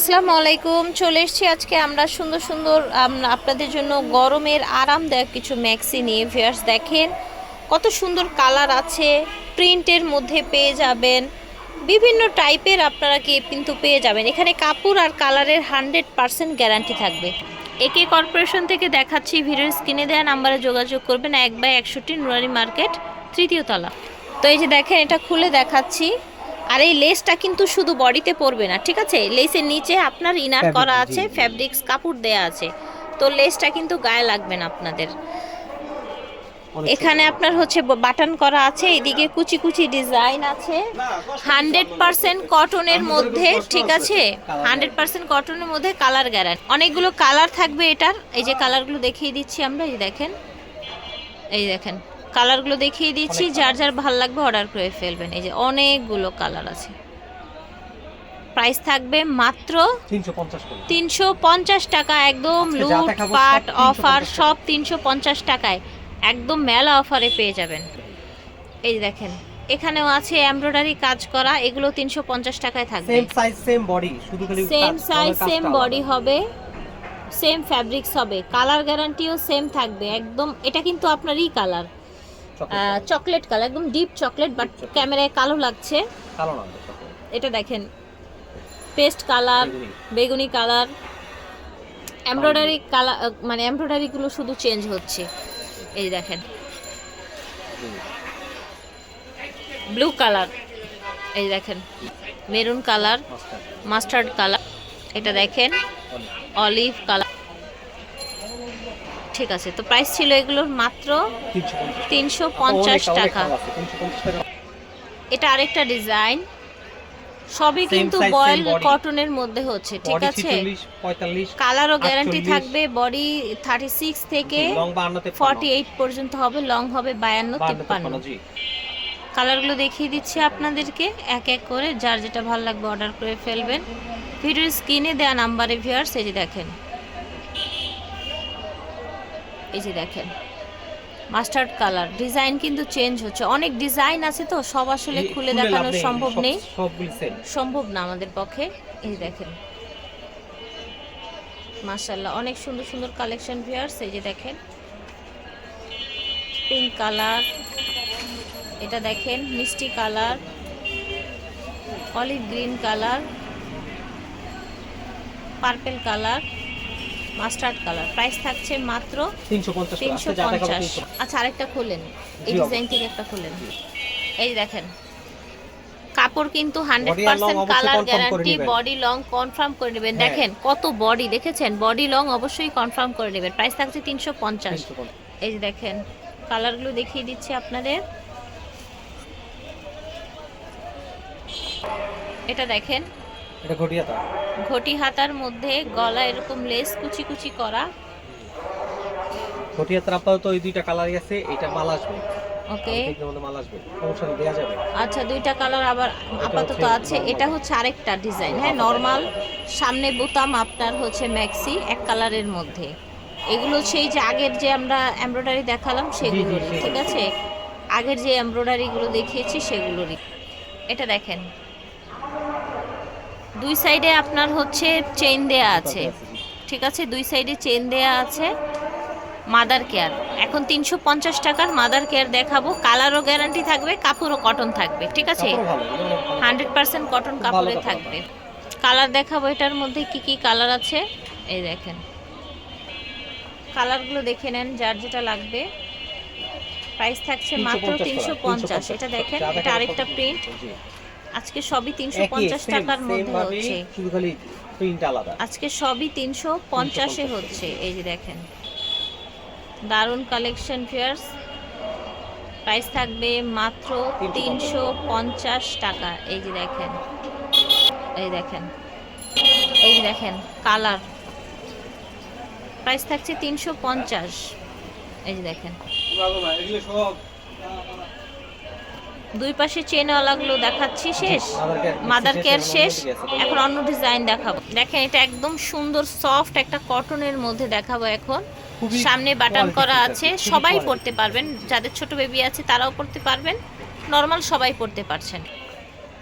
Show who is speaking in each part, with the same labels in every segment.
Speaker 1: আসসালামু আলাইকুম। চলে এসেছি আজকে আমরা সুন্দর সুন্দর আপনাদের জন্য গরমের আরামদায়ক কিছু ম্যাক্সি নিয়ে। ভিয়ার্স দেখেন কত সুন্দর কালার আছে প্রিন্টের মধ্যে পেয়ে যাবেন। বিভিন্ন টাইপের আপনারা কি কিন্তু পেয়ে যাবেন। এখানে কাপড় আর কালারের হান্ড্রেড পারসেন্ট গ্যারান্টি থাকবে। একে কর্পোরেশন থেকে দেখাচ্ছি ভিডিওর স্ক্রিনে দেওয়া নাম্বারে যোগাযোগ করবেন এক বাই একষট্টি নুরারি মার্কেট তৃতীয় তলা। তো এই যে দেখেন এটা খুলে দেখাচ্ছি। আর এই লেসটা কিন্তু শুধু বডিতে পড়বে না ঠিক আছে? লেসের নিচে আপনার ইনার করা আছে ফ্যাব্রিক্স কাপড় দেয়া আছে। তো লেসটা কিন্তু গায়ে লাগবে না আপনাদের। এখানে আপনার হচ্ছে বাটন করা আছে এদিকে কুচি কুচি ডিজাইন আছে। হান্ড্রেড পার্সেন্ট কটনের মধ্যে ঠিক আছে? হান্ড্রেড পার্সেন্ট কটনের মধ্যে কালার গ্যারান্টি অনেকগুলো কালার থাকবে এটার। এই যে কালারগুলো দেখিয়ে দিচ্ছি আমরা এই দেখেন। এই দেখেন। কালারগুলো দেখিয়ে দিচ্ছি যার যার ভালো লাগবে অর্ডার করে ফেলবেন। এই যে অনেকগুলো কালার আছে। প্রাইস থাকবে মাত্র
Speaker 2: 350
Speaker 1: তিনশো পঞ্চাশ টাকা একদম লুট পাট
Speaker 2: সব 350
Speaker 1: অফার সব তিনশো পঞ্চাশ টাকায় একদম মেলা অফারে পেয়ে যাবেন। এই যে দেখেন এখানেও আছে এমব্রয়ডারি কাজ করা এগুলো তিনশো পঞ্চাশ টাকায় থাকবে।
Speaker 2: সেম সাইজ সেম বডি শুধু
Speaker 1: সেম সাইজ সেম বডি হবে সেম ফ্যাব্রিক্স হবে কালার গ্যারান্টিও সেম থাকবে একদম এটা কিন্তু আপনারই কালার চকলেট কালার একদম ডিপ চকলেট বাট ক্যামেরায় কালো লাগছে।
Speaker 2: কালো না
Speaker 1: এটা দেখেন। পেস্ট কালার
Speaker 2: বেগুনি।
Speaker 1: বেগুনি কালার এমব্রয়ডারি কালার মানে এমব্রয়ডারিগুলো শুধু চেঞ্জ হচ্ছে। এই দেখেন। ব্লু কালার এই দেখেন। মেরুন কালার মাস্টার্ড কালার এটা দেখেন। অলিভ কালার ঠিক আছে তো প্রাইস ছিল এগুলোর মাত্র তিনশো পঞ্চাশ টাকা।
Speaker 2: কালার আছে, 350
Speaker 1: এটা আরেকটা ডিজাইন সবই কিন্তু বয়েল কটনের মধ্যে হচ্ছে ঠিক আছে? কালারও গ্যারান্টি থাকবে বডি থার্টি সিক্স থেকে
Speaker 2: long 52 তে
Speaker 1: ফর্টি এইট পর্যন্ত হবে লং হবে বায়ান্ন
Speaker 2: 52
Speaker 1: তিপ্পান্ন।
Speaker 2: তিপ্পান্ন,
Speaker 1: কালারগুলো দেখিয়ে দিচ্ছি আপনাদেরকে এক এক করে যার যেটা ভালো লাগবে অর্ডার করে ফেলবেন। ভিডিওর স্ক্রিনে দেওয়া নাম্বারে ভিউয়ার্স এই যে দেখেন। এই যে দেখেন মাস্টার্ড কালার ডিজাইন কিন্তু চেঞ্জ হচ্ছে। অনেক ডিজাইন আছে তো সব আসলে খুলে দেখানো সম্ভব নেই। সম্ভব না আমাদের পক্ষে। এই দেখেন মাশাল্লাহ অনেক সুন্দর সুন্দর কালেকশন ভিউয়ার্স এই যে দেখেন পিঙ্ক কালার এটা দেখেন মিষ্টি colour olive green colour purple colour mustard colour. Price থাকছে মাত্র
Speaker 2: 350 টাকা।
Speaker 1: তিনশো পঞ্চাশ। আচ্ছা আরেকটা খোলেন। এই ডিজাইন থেকে একটা খোলেন। এই দেখেন। কাপড় কিন্তু hundred percent colour guarantee body long confirm করে নেবেন।
Speaker 2: হ্যাঁ।
Speaker 1: দেখেন কত বডি দেখেছেন? বডি লং অবশ্যই কনফার্ম করে নেবেন। প্রাইস থাকছে তিনশো পঞ্চাশ। এই দেখেন কালারগুলো দেখিয়ে দিচ্ছি আপনাদের। এটা দেখেন
Speaker 2: এটা ঘটিয়াতা?
Speaker 1: ঘটি হাতার মধ্যে গলা এরকম লেস কুচি কুচি করা।
Speaker 2: ঘটিয়াতার আপাতত ওই দুইটা কালারই আছে এটা মাল আসবে।
Speaker 1: ওকে।
Speaker 2: মাল আসবে সমস্যা নেই যাবে।
Speaker 1: আচ্ছা দুইটা কালার আবার আপাতত আছে। এটা হচ্ছে আরেকটা ডিজাইন হ্যাঁ নর্মাল সামনে বোতাম আপনার হচ্ছে ম্যাক্সি এক কালারের মধ্যে। এগুলো সেই যে আগের যে আমরা এমব্রয়ডারি দেখালাম
Speaker 2: সেগুলো।
Speaker 1: ঠিক আছে? আগের যে এমব্রয়ডারিগুলো দেখিয়েছি সেগুলোরই। এটা দেখেন দুই সাইডে আপনার হচ্ছে চেইন দেয়া আছে। ঠিক আছে? দুই সাইডে চেন দেয়া আছে। Mother care. এখন তিনশো পঞ্চাশ টাকার মাদার কেয়ার দেখাবো। কালারও গ্যারান্টি থাকবে কাপড়ও কটন থাকবে। ঠিক আছে। হান্ড্রেড পার্সেন্ট কটন কাপড়ে থাকবে। কালার দেখাবো এটার মধ্যে কি কি কালার আছে? এই দেখেন। কালারগুলো দেখে নেন যার যেটা লাগবে। প্রাইস থাকছে মাত্র তিনশো পঞ্চাশ। এটা দেখেন এটা আরেকটা প্রিন্ট। আজকে সবই তিনশো
Speaker 2: একই,
Speaker 1: পঞ্চাশ
Speaker 2: same,
Speaker 1: টাকার মধ্যে হচ্ছে।
Speaker 2: শুধু খালি প্রিন্ট আলাদা।
Speaker 1: আজকে সবই তিনশো পঞ্চাশে হচ্ছে এই যে দেখেন। দারুণ কালেকশন ফেয়ার্স প্রাইস থাকবে মাত্র তিনশো পঞ্চাশ। টাকা। এই যে দেখেন এই দেখেন এই যে দেখেন কালার প্রাইস থাকছে তিনশো পঞ্চাশ। এই যে দেখেন। দুই পাশে চেনওয়ালাগুলো দেখাচ্ছি শেষ। মাদার কেয়ার শেষ। এখন অন্য ডিজাইন দেখাবো। দেখেন এটা একদম সুন্দর সফট একটা কটনের মধ্যে দেখাবো এখন। সামনে বাটন করা আছে। সবাই। পড়তে পারবেন। যাদের ছোট বেবি আছে তারাও পড়তে পারবেন। নর্মাল সবাই পড়তে পারছেন।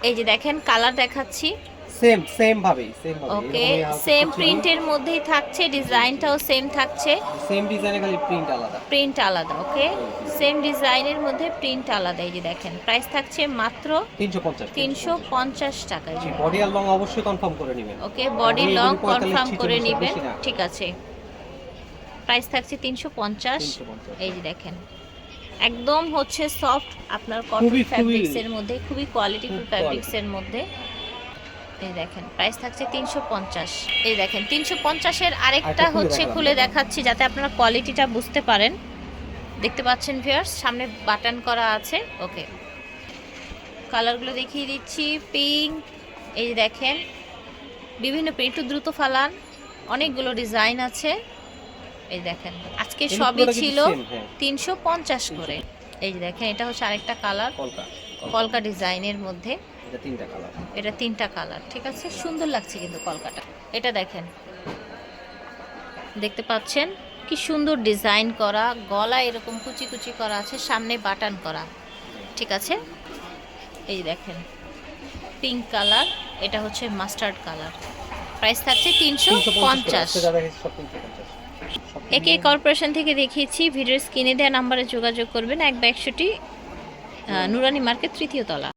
Speaker 1: এই যে দেখেন কালার দেখাচ্ছি।
Speaker 2: সেম সেম ভাবেই সেম ভাবে।
Speaker 1: ওকে সেম প্রিন্টের মধ্যেই থাকছে ডিজাইনটাও সেম থাকছে।
Speaker 2: সেম ডিজাইনে খালি প্রিন্ট আলাদা।
Speaker 1: প্রিন্ট আলাদা ওকে সেম ডিজাইনের মধ্যে প্রিন্ট আলাদা এই যে দেখেন। প্রাইস থাকছে মাত্র
Speaker 2: 350
Speaker 1: তিনশো পঞ্চাশ টাকা
Speaker 2: জি। বডি আর লং অবশ্যই কনফার্ম করে নেবেন।
Speaker 1: ওকে বডি লং কনফার্ম করে নেবেন। ঠিক আছে। প্রাইস থাকছে তিনশো পঞ্চাশ।
Speaker 2: 350
Speaker 1: এই যে দেখেন। একদম হচ্ছে সফট আপনার কটন
Speaker 2: খুবই, খুবই-
Speaker 1: ফ্যাব্রিক্স এর মধ্যে খুবই কোয়ালিটিফুল
Speaker 2: খুব
Speaker 1: ফ্যাব্রিক্স এর মধ্যে। এই দেখেন প্রাইস থাকছে তিনশো পঞ্চাশ। এই দেখেন তিনশো পঞ্চাশের আরেকটা হচ্ছে খুলে দেখাচ্ছি যাতে আপনারা কোয়ালিটিটা বুঝতে পারেন। দেখতে পাচ্ছেন ভিউয়ার্স সামনে বাটন করা আছে। ওকে কালারগুলো দেখিয়ে দিচ্ছি পিঙ্ক এই দেখেন। বিভিন্ন একটু দ্রুত ফালান অনেকগুলো ডিজাইন আছে। এই দেখেন আজকে সবই ছিল
Speaker 2: হ্যাঁ,
Speaker 1: তিনশো পঞ্চাশ করে। এই দেখেন এটা হচ্ছে আরেকটা কালার কলকা ডিজাইনের মধ্যে।
Speaker 2: এটা তিনটা কালার
Speaker 1: এটা তিনটা কালার ঠিক আছে? সুন্দর লাগছে কিন্তু কলকাটা এটা দেখেন। দেখতে পাচ্ছেন? কি সুন্দর ডিজাইন করা গলা এরকম কুচি কুচি করা আছে সামনে বাটান করা ঠিক আছে? এই দেখেন পিঙ্ক কালার এটা হচ্ছে মাস্টার্ড কালার প্রাইস থাকছে তিনশো পঞ্চাশ
Speaker 2: সেটা দেখেছি সব 350 সব
Speaker 1: একে কর্পোরেশন থেকে দেখিয়েছি ভিডিওর স্ক্রিনে দেওয়া নাম্বারে যোগাযোগ করবেন। এক ব্যাগশোটি নুরানি মার্কেট তৃতীয় তলা।